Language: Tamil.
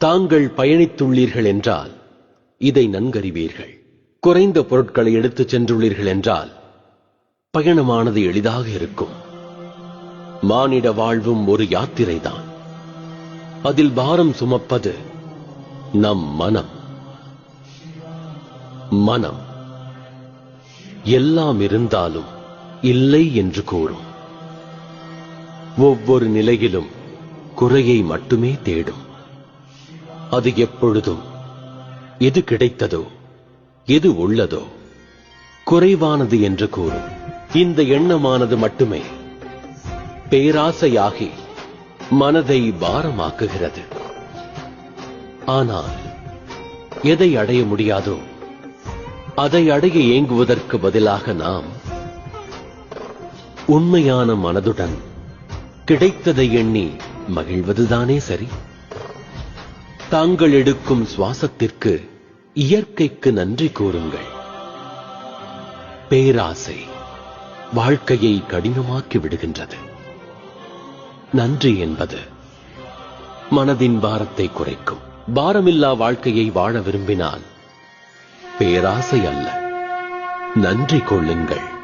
தாங்கள் பயணித்துள்ளீர்கள் என்றால் இதை நன்கறிவீர்கள். குறைந்த பொருட்களை எடுத்துச் சென்றுள்ளீர்கள் என்றால் பயணமானது எளிதாக இருக்கும். மானிட வாழ்வும் ஒரு யாத்திரைதான். அதில் பாரம் சுமப்பது நம் மனம். மனம் எல்லாம் இருந்தாலும் இல்லை என்று கூறும். ஒவ்வொரு நிலையிலும் குறையை மட்டுமே தேடும். அது எப்பொழுதும் எது கிடைத்ததோ? எது உள்ளதோ? குறைவானது என்று கூறும். இந்த எண்ணமானது மட்டுமே பேராசையாகி மனதை பாரமாக்குகிறது. ஆனால் எதை அடைய முடியாதோ அதை அடைய ஏங்குவதற்கு பதிலாக நாம் உண்மையான மனதுடன் கிடைத்ததை எண்ணி மகிழ்வதுதானே சரி? தாங்கள் எடுக்கும் சுவாசத்திற்கு இயற்கைக்கு நன்றி கூறுங்கள். பேராசை வாழ்க்கையை கடினமாக்கி விடுகின்றது. நன்றி என்பது மனதின் பாரத்தை குறைக்கும். பாரமில்லா வாழ்க்கையை வாழ விரும்பினால் பேராசை அல்ல. நன்றி கொள்ளுங்கள்.